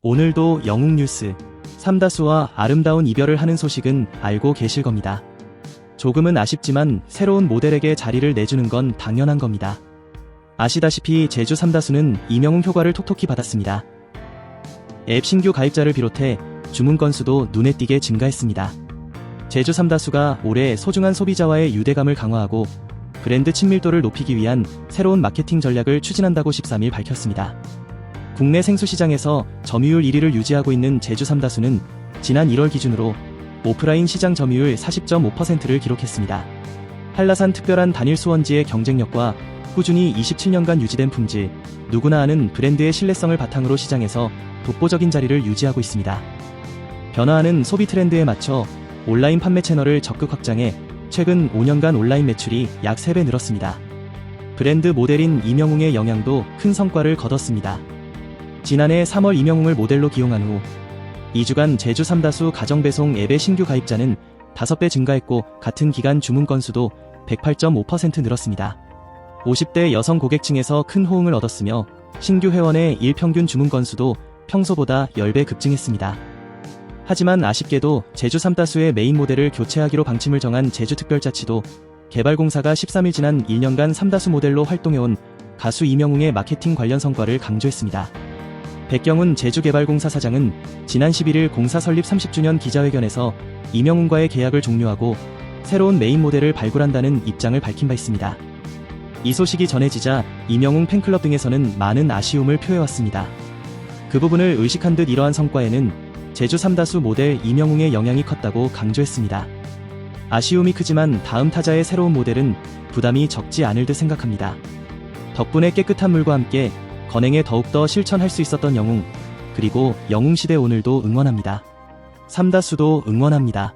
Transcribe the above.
오늘도 영웅 뉴스 삼다수와 아름다운 이별을 하는 소식은 알고 계실 겁니다. 조금은 아쉽지만 새로운 모델에게 자리를 내주는 건 당연한 겁니다. 아시다시피 제주 삼다수는 이명웅 효과를 톡톡히 받았습니다. 앱 신규 가입자를 비롯해 주문 건수도 눈에 띄게 증가했습니다. 제주 삼다수가 올해 소중한 소비자와의 유대감을 강화하고 브랜드 친밀도를 높이기 위한 새로운 마케팅 전략을 추진한다고 13일 밝혔습니다. 국내 생수 시장에서 점유율 1위를 유지하고 있는 제주 삼다수는 지난 1월 기준으로 오프라인 시장 점유율 40.5%를 기록했습니다. 한라산 특별한 단일 수원지의 경쟁력과 꾸준히 27년간 유지된 품질, 누구나 아는 브랜드의 신뢰성을 바탕으로 시장에서 독보적인 자리를 유지하고 있습니다. 변화하는 소비 트렌드에 맞춰 온라인 판매 채널을 적극 확장해 최근 5년간 온라인 매출이 약 3배 늘었습니다. 브랜드 모델인 이명웅의 영향도 큰 성과를 거뒀습니다. 지난해 3월 이명웅을 모델로 기용한 후 2주간 제주 삼다수 가정배송 앱의 신규 가입자는 5배 증가했고 같은 기간 주문 건수도 108.5% 늘었습니다. 50대 여성 고객층에서 큰 호응을 얻었으며 신규 회원의 일평균 주문 건수도 평소보다 10배 급증했습니다. 하지만 아쉽게도 제주 삼다수의 메인 모델을 교체하기로 방침을 정한 제주특별자치도 개발공사가 13일 지난 1년간 삼다수 모델로 활동해온 가수 이명웅의 마케팅 관련 성과를 강조했습니다. 백경훈 제주개발공사 사장은 지난 11일 공사 설립 30주년 기자회견에서 이명웅과의 계약을 종료하고 새로운 메인 모델을 발굴한다는 입장을 밝힌 바 있습니다. 이 소식이 전해지자 이명웅 팬클럽 등에서는 많은 아쉬움을 표해왔습니다. 그 부분을 의식한 듯 이러한 성과에는 제주 삼다수 모델 이명웅의 영향이 컸다고 강조했습니다. 아쉬움이 크지만 다음 타자의 새로운 모델은 부담이 적지 않을 듯 생각합니다. 덕분에 깨끗한 물과 함께 건행에 더욱더 실천할 수 있었던 영웅, 그리고 영웅시대 오늘도 응원합니다. 삼다수도 응원합니다.